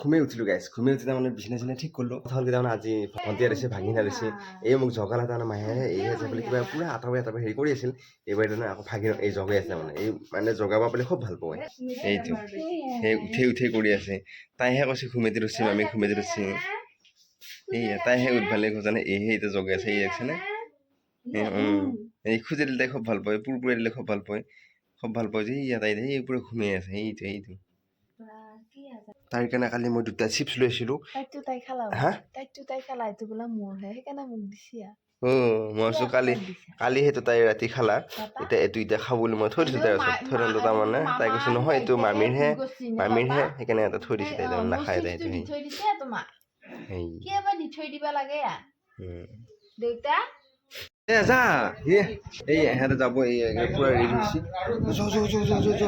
ঘুমে উঠিলোঁ গাইছ ঘুমে উঠি তাৰমানে বিচনা চিনা ঠিক কথা হ'ল কি তাৰমানে আজি ভণ্টি আনিছে ভাগিন আনিছে এই মোক জগালে তাৰমানে মাহে এই আছে বুলি কিবা পূৰা আঁতৰে আঁতৰে হেৰি কৰি আছিল, এইবাৰ তাৰমানে আকৌ ভাগিন এই জগাই আছে মানে এই মানে জগাব বুলি খুব ভালো পাওঁ এইটো সেই উঠি উঠি কৰি আছে। তাইহে কৈছে ঘুমেতি ৰচি আমি ঘুমেতি ৰচি। এইয়া, তাইহে উঠভালে খোজানে এইহে এতিয়া জগাই আছে, এই আছে নে? এই। খুজি দিলে তাই খুব ভালো পায় পুৰ পুৰাই দিলে খুব ভালো পায়। খুব ভালো পায় যে ইয়া তাই এই পুৰা ঘুমাই আছে, এইটো এইটো। তাৰ কাৰণে কালি মই দুটা চিপছ লৈছিলোঁ তাইতো তাই খালা হা? তাইতো তাই খালা এইটো বোলা মোৰহে সেইকাৰণে মোক দিছি অ মই ভাবিছোঁ কালি কালি সেইটো তাই ৰাতি খালা। এতিয়া এইটো এতিয়া খাব বুলি মই থৈ দিছোঁ ওচৰত থৈ দিওঁতে তাৰমানে তাই কৈছে নহয় এইটো মামীৰহে মামীৰহে সেইকাৰণে এটা থৈ দিছে তাই তাৰমানে নাখায় তাই থৈ দিছে সেই কিয় বা দি থৈ দিবা লাগে? দেউতা? এ যা এ এই ইহঁতে যাব এই পুৰা ৰেডি হৈছে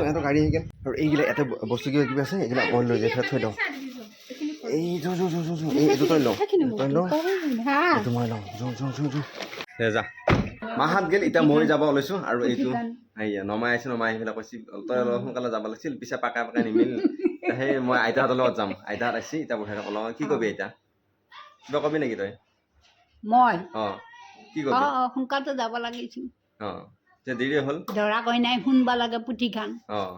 ইহঁতৰ গাড়ী আহি গ'ল আৰু এইগিলা এটা বস্তু কিবা কিবি আছে এইগিলা মই লৈ পেলাই থৈ দিওঁ এই যো যো যো যো যো এই এইটো তই লওঁ তই লওঁ এইটো মই লওঁ যো যো যো যো দে যা মাহাত গ'ল এতিয়া মই যাব ওলাইছোঁ আৰু এইটো এইয়া নমাই আহিছোঁ নমাই আহি পেলাই কৈছে তই অলপ সোনকালে যাব লাগিছিল পিছে পাকা পাকা নিমিল সেই মই আইতাহঁতৰ লগত যাম আইতাহঁত আহিছে এতিয়া থাকক লগত কি কবি এতিয়া কিবা কবি নেকি তই মই অঁ কি কবি অ সোনকালতে যাব লাগিছিল। অঁ এতিয়া দেৰি হ'ল? দৰা কইনাই শুনবা লাগে পুথিখান অঁ।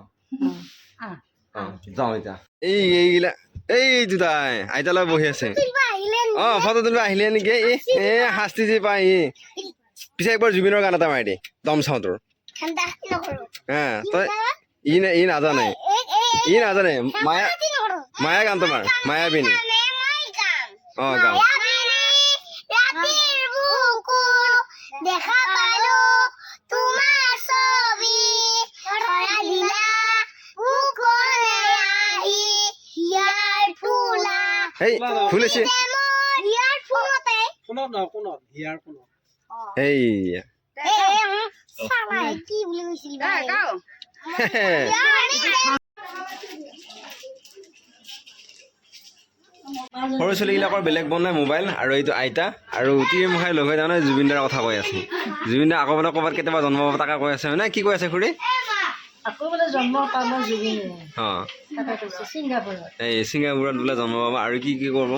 আহ। অঁ যাওঁ এতিয়া। এই এইগিলা এই দুটাই আইতালৈ বহি আছে। অঁ ফটো তুলিব আহিলে নেকি? এই এ শাস্তি যে পাই ই। পিছে একবাৰ জুবিনৰ গান এটা মাৰি দে দম চাওঁ তোৰ হা তই ই নে ই নাজানে। ই নাজানে মায়া মায়া গানটো মাৰ মায়াবিনী অঁ গাওঁ এই বুলি কৈছিল বা সৰু ছোৱালীবিলাকৰ বেলেগ বনাই মোবাইল আৰু এইটো আইতা আৰু তিৰি মুখাই লগ হৈ তাৰমানে জুবিন দাৰ কথা কৈ আছে। জুবিন দা আকৌ বোলে ক'ৰবাত কেতিয়াবা জন্ম পাব তাকে কৈ আছে। হয়নে কি কৈ আছে খুৰী? আকৌ বোলে জন্ম পাব জুবিনে এই ছিংগাপুৰত বোলে জন্ম পাব আৰু কি কি কৰিব?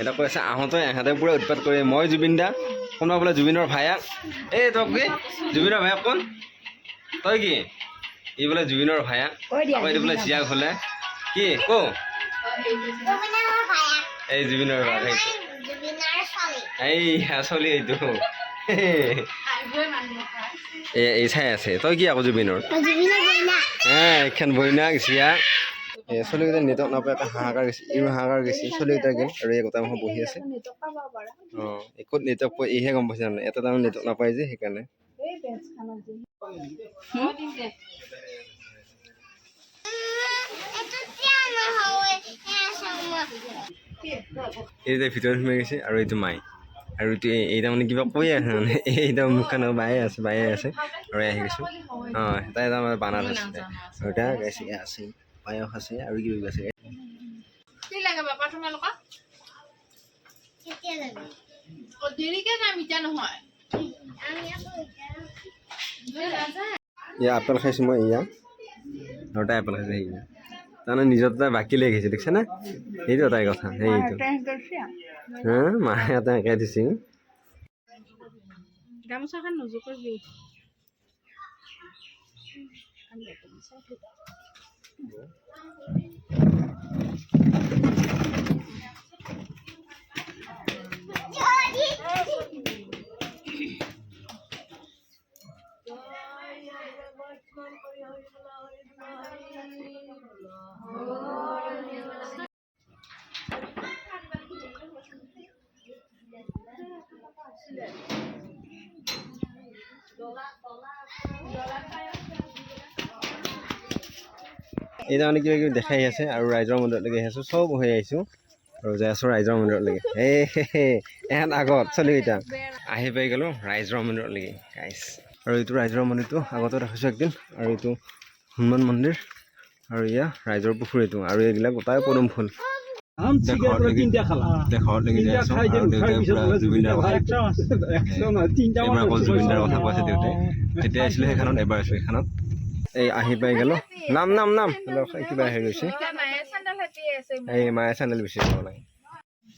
এটা কৈ আছে আহোঁতে ইহঁতে পূৰা উৎপাত কৰে। মই জুবিন দা কোনোবা বোলে জুবিনৰ ভায়াক এই তই কি? জুবিনৰ ভায়াক কোন? তই কি? ই বোলে জুবিনৰ ভায়াক আকৌ এইটো বোলে জীয়াক হ'লে। কি? কৌ এই জুবিনৰ ভায়াক এই ছোৱালী এইটো। এই এই চাই আছে। তই কি আকৌ জুবিনৰ এইখন বইনাক জীয়া এই চলিকেইটা নেটক নাপায়, এটা হাহাকাৰ গৈছে ইও হাহাকাৰ গৈছে। চলিকেইটা গ'ল আৰু এই গোটাই মানুহ বহি আছে। অঁ একোত নেটৱৰ্ক পোৱা ইহে গম পাইছে মানে এটা তাৰমানে নেটৱৰ্ক নাপায় যে, সেইকাৰণে। এই যে ভিতৰত সোমাই গৈছে আৰু এইটো মাই। আৰু এইটো এই এই তাৰমানে কিবা কৈ আছে মানে। এইটো মুখখন বায়ে আছে বায়ে আছে। আৰু আহি গৈছোঁ। অঁ তাই তাৰমানে বানাত আছিলে আৰু তাৰ গাইছে আছে পায়স আছে আৰু কিবা কিবি আছে। কি লাগে বাপা তোমালোকক? দেৰিকে যাম এতিয়া নহয়। ইয়া আপেল খাইছোঁ মই ইয়া আৰু তাই আপেল খাইছে সেইয়া তাৰমানে নিজের তাই বাকি লেগে গেছে দেখছে না? এই তো তাই কথা এই তো। হ্যাঁ মায়ে এটা একাই দিছে গামোচাখন নোজোকৰবি এই তাৰমানে কিবা কিবি দেখাই আছে আৰু ৰাইজৰ মন্দিৰলৈকে আহি আছোঁ, চব হৈ আহিছোঁ। আৰু যাই আছোঁ ৰাইজৰ মন্দিৰলৈকে এই এহেঁত আগত চলিকেইটা আহি পাই গ'লোঁ ৰাইজৰ মন্দিৰলৈকে গাইছ আৰু এইটো ৰাইজৰ মন্দিৰটো আগতে ৰাখিছোঁ একদিন আৰু এইটো হনুমান মন্দিৰ আৰু ইয়াৰ ৰাইজৰ পুখুৰীটো আৰু এইবিলাক গোটাই পদুম ফুল। এই আহি পাই গেল। নাম নাম নাম। কিবা হেৰি গৈছে। এই মায়ে চেণ্ডেল বিচাৰি যাব লাগে।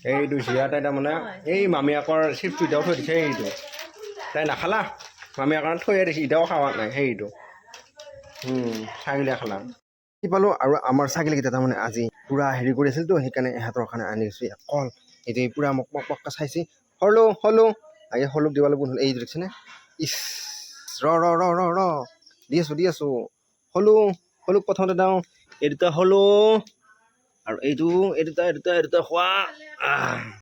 এইটো জীয়া তাই তাৰমানে এই মামীয়াকৰ চিপ্টিটাও থৈ দিছে এইটো। তাই নাখালা? মামীয়েকৰ কাৰণে থৈয়ে দিছে এতিয়াও খোৱা নাই সেইটো ছাগলীয়ে খালা। কি পালোঁ আৰু আমাৰ ছাগলীকেইটা তাৰমানে আজি পূৰা হেৰি কৰি আছিলতো সেইকাৰণে ইহঁতৰ কাৰণে আনি দিছোঁ ইয়াত কল। এইটো পূৰা মোক পক পককৈ চাইছে। হলো হলো আগে হলুক দিবলৈ কোন এই দেখিছেনে ইছ ৰ ৰ ৰ ৰ ৰ দি আছোঁ দি আছোঁ। হলো হলুক প্ৰথমতে দাওঁ। এই দুটা হলো আৰু এইটো এই দুটা এই দুটা এই দুটা খোৱা।